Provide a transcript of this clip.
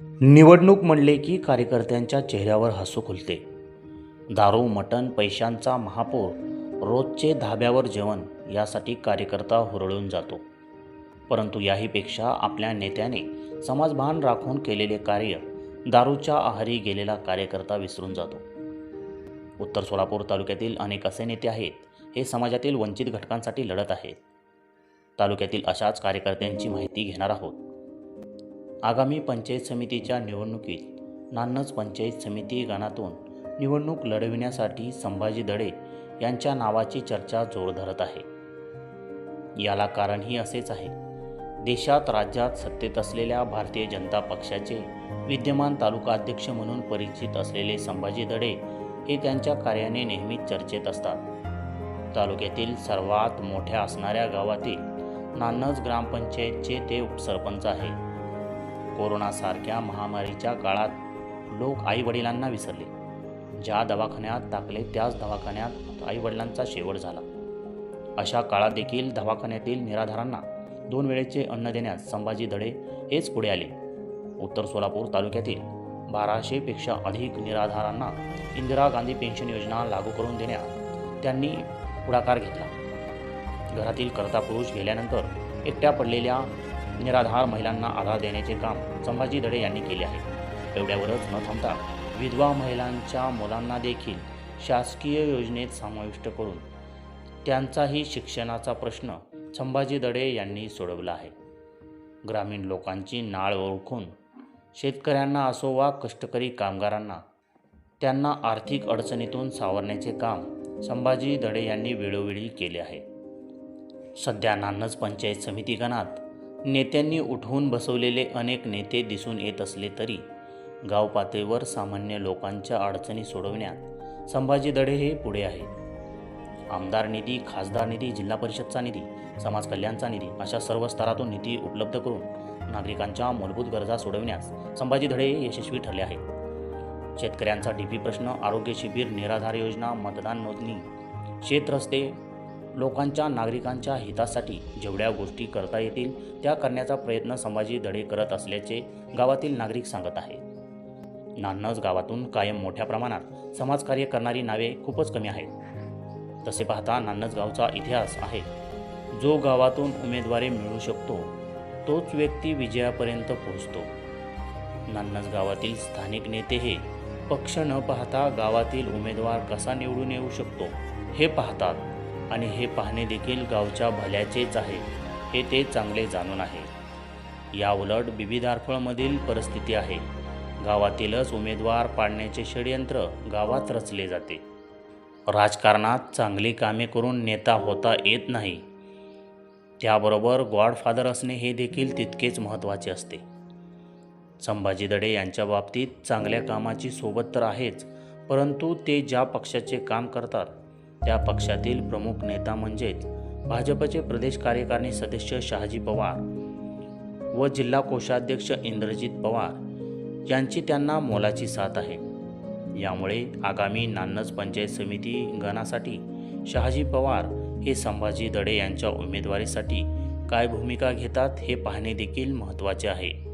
निवडणूक म्हणले की कार्यकर्त्यांच्या चेहऱ्यावर हसू खुलते. दारू मटण पैशांचा महापूर रोजचे धाब्यावर जेवण यासाठी कार्यकर्ता हुरळून जातो. परंतु याहीपेक्षा आपल्या नेत्याने समाजभान राखून केलेले कार्य दारूच्या आहारी गेलेला कार्यकर्ता विसरून जातो. उत्तर सोलापूर तालुक्यातील अनेक असे नेते आहेत हे समाजातील वंचित घटकांसाठी लढत आहेत. तालुक्यातील अशाच कार्यकर्त्यांची माहिती घेणार आहोत. आगामी पंचायत समितीच्या निवडणुकीत नान्नज पंचायत समिती गणातून निवडणूक लढविण्यासाठी संभाजी दडे यांच्या नावाची चर्चा जोर धरत आहे. याला कारणही असेच आहे. देशात राज्यात सत्तेत असलेल्या भारतीय जनता पक्षाचे विद्यमान तालुका अध्यक्ष म्हणून परिचित असलेले संभाजी दडे हे त्यांच्या कार्याने नेहमीच चर्चेत असतात. तालुक्यातील सर्वात मोठ्या असणाऱ्या गावातील नान्नज ग्रामपंचायतचे ते उपसरपंच आहे कोरोनासारख्या महामारीच्या काळात लोक आईवडिलांना विसरले. ज्या दवाखान्यात टाकले त्याच दवाखान्यात आईवडिलांचा शेवट झाला. अशा काळात देखील दवाखान्यातील निराधारांना दोन वेळेचे अन्न देण्यास संभाजी दडे हेच पुढे आले. उत्तर सोलापूर तालुक्यातील बाराशेपेक्षा अधिक निराधारांना इंदिरा गांधी पेन्शन योजना लागू करून देण्यात त्यांनी पुढाकार घेतला. घरातील कर्ता पुरुष गेल्यानंतर एकट्या पडलेल्या निराधार महिलांना आधार देण्याचे काम संभाजी दडे यांनी केले आहे. एवढ्यावरच न थांबता विधवा महिलांच्या मुलांना देखील शासकीय योजनेत समाविष्ट करून त्यांचाही शिक्षणाचा प्रश्न संभाजी दडे यांनी सोडवला आहे. ग्रामीण लोकांची नाळ ओळखून शेतकऱ्यांना असो वा कष्टकरी कामगारांना त्यांना आर्थिक अडचणीतून सावरण्याचे काम संभाजी दडे यांनी वेळोवेळी केले आहे. सध्या नान्नज पंचायत समिती गणात नेत्यांनी उठवून बसवलेले अनेक नेते दिसून येत असले तरी गाव पातळीवर सामान्य लोकांच्या अडचणी सोडवण्यात संभाजी दडे हे पुढे आहेत. आमदार निधी खासदार निधी जिल्हा परिषदचा निधी समाज कल्याणचा निधी अशा सर्व स्तरातून निधी उपलब्ध करून नागरिकांच्या मूलभूत गरजा सोडविण्यास संभाजी धडे यशस्वी ठरले आहेत. शेतकऱ्यांचा डीपी प्रश्न आरोग्य शिबिर निराधार योजना मतदान नोंदणी शेत रस्ते लोकांच्या नागरिकांच्या हितासाठी जेवढ्या गोष्टी करता येतील त्या करण्याचा प्रयत्न संभाजी दडे करत असल्याचे गावातील नागरिक सांगत आहेत. नान्नज गावातून कायम मोठ्या प्रमाणात समाजकार्य करणारी नावे खूपच कमी आहेत. तसे पाहता नान्नज गावचा इतिहास आहे. जो गावातून उमेदवारी मिळू शकतो तोच व्यक्ती विजयापर्यंत पोहोचतो. नान्नज गावातील स्थानिक नेते हे पक्ष न पाहता गावातील उमेदवार कसा निवडून येऊ शकतो हे पाहतात. आणि हे पाहणे देखील गावच्या भल्याचेच आहे. हे ते चांगले जाणून आहे. या उलट परिस्थिती आहे. गावातीलच उमेदवार पाडण्याचे षडयंत्र गावात रचले जाते. राजकारणात चांगली कामे करून नेता होता येत नाही. त्याबरोबर गॉडफादर असणे हे देखील तितकेच महत्त्वाचे असते. संभाजी दडे यांच्या बाबतीत चांगल्या कामाची सोबत तर आहेच परंतु ते ज्या पक्षाचे काम करतात त्या पक्षातील प्रमुख नेता म्हणजेच भाजपचे प्रदेश कार्यकारिणी सदस्य शहाजी पवार व जिल्हा कोषाध्यक्ष इंद्रजित पवार यांची त्यांना मोलाची साथ आहे. यामुळे आगामी नान्नज पंचायत समिती गणासाठी शहाजी पवार हे संभाजी दडे यांच्या उमेदवारीसाठी काय भूमिका घेतात हे पाहणे देखील महत्त्वाचे आहे.